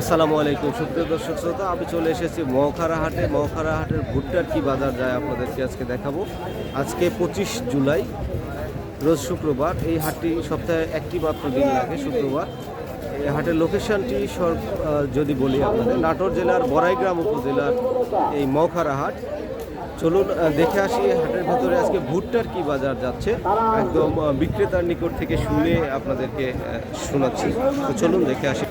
আসসালামু আলাইকুম। সুপ্রিয় দর্শক শ্রোতা, আমি চলে এসেছি মৌখারা হাটে। মৌখারা হাটের ভুট্টার কি বাজার যায় আপনাদেরকে আজকে দেখাবো। আজকে পঁচিশ জুলাই, রোজ শুক্রবার। এই হাটটি সপ্তাহে একটি মাত্র দিন লাগে শুক্রবার। এই হাটের লোকেশনটি যদি বলি আপনাদের, নাটোর জেলার বড়াইগ্রাম উপজেলার এই মৌখারা হাট। চলুন দেখে আসি হাটের ভেতরে আজকে ভুট্টার কি বাজার যাচ্ছে। একদম বিক্রেতার নিকট থেকে শুনে আপনাদেরকে শোনাচ্ছি। তো চলুন দেখে আসি।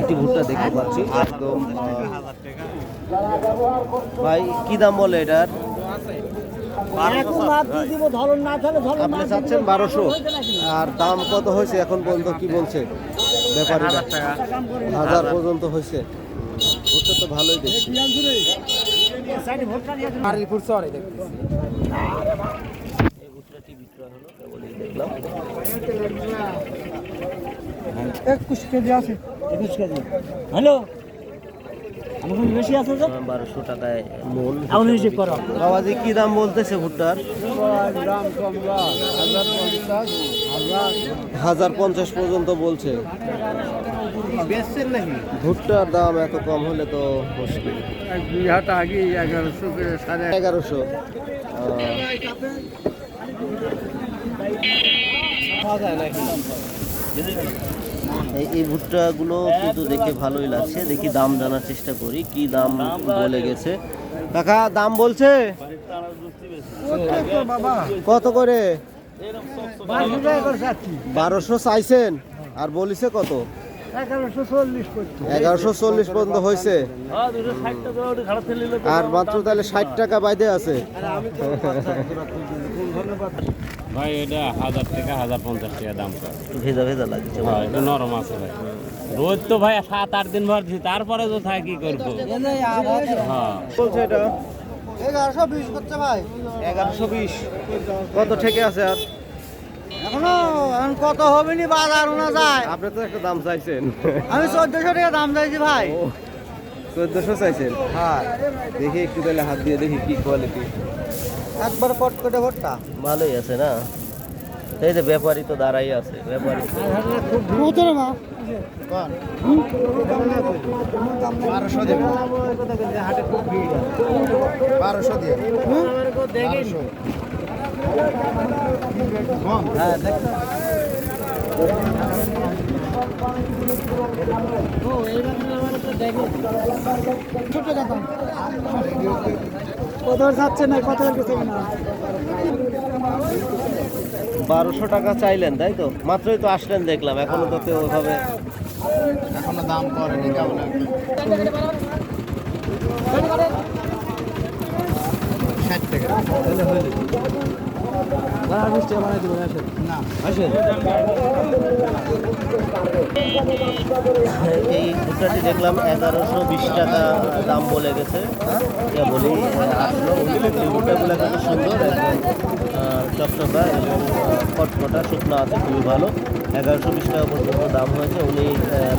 একটি ভুট্টা দেখতে পাচ্ছি। একদম ভাই কি দাম বলে এটার? আপনি চাচ্ছেন বারোশো। আর দাম কত হয়েছে এখন পর্যন্ত কি বলছে ব্যাপারীরা? হাজার পর্যন্ত হয়েছে। ভুট্টা তো ভালোই দেখছি। একুশ কেজি আছে। একুশ কেজি। হ্যালো? আমার বেশি আছে তো? বারোশো টাকায় মন এখন হিসেব করো। বাবাজি কি দাম বলতেছে ভুট্টার? দাম কম পর্যন্ত বলছে। ভুট্টার দাম এত কম হলে তো মুশকিল। হাট আগে এগারোশো। সাড়ে এগারোশো এই ভুট্টাগুলো কিন্তু দেখে ভালোই লাগছে। দেখি দাম জানার চেষ্টা করি, কি দাম বলে গেছে। কাকা, দাম বলছে? কত করে? বারোশো চাইছেন। আর বলিছে কত? এগারোশো চল্লিশ পর্যন্ত। হয়েছে? আর মাত্র তাহলে ষাট টাকা বাইদে আছে। ভাই এটা হাজার টাকা হাজার পঞ্চাশ টাকা দাম ভেজা ভেজা লাগছে। হ্যাঁ, একটু নরম আছে ভাই। রোজ তো ভাই সাত আট দিন ভর তারপরে তো থাকি কি করব? হ্যাঁ। বলছে এটা। এগারোশো বিশ করছে ভাই। এগারোশো বিশ। কত ঠেকে আছে আর? এখনও এখন কত হবে নি বাজার ওনা যায়। আপনি তো একটা দাম চাইছেন। আমি চোদ্দশো টাকা দাম চাইছি ভাই। চোদ্দশো চাইছেন? হ্যাঁ। দেখি একটু তাহলে হাত দিয়ে দেখি কি কোয়ালিটি একবার পট করে ভোটটা। ভালোই আছে না? এই যে ব্যাপারী তো দাঁড়াই আছে ব্যাপারী বারোশো দেবে। বারোশো দিয়ে। যাচ্ছে না বারোশো টাকা চাইলেন, তাই তো? মাত্রই তো আসলেন দেখলাম, এখনও তো কেউ ওইভাবে এখনও দাম করেনি কেমন ষাট টাকা। না। এই ভুট্টাটি দেখলাম এগারোশো বিশ টাকা দাম বলে গেছে। যা বলি আসলো কিন্তু সুন্দর চকচকা এবং কটকটা, শুকনো আছে, খুবই ভালো। এগারোশো বিশ টাকা পর্যন্ত দাম হয়েছে। উনি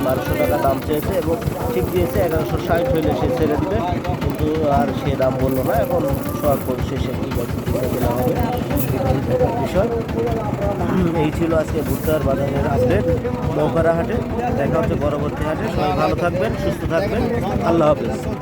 বারোশো টাকা দাম চেয়েছে এবং ঠিক দিয়েছে, এগারোশো ষাট হইলে সে ছেড়ে দিবে। কিন্তু আর সে দাম বলল না। এখন সব শেষে কি দিতে হবে। বিষয়। এই ছিল আজকে ভুট্টার বাজারের আপডেট নৌকারা হাটে। দেখা হচ্ছে পরবর্তী হাটে। সবাই ভালো থাকবেন সুস্থ থাকবেন। আল্লাহ হাফেজ।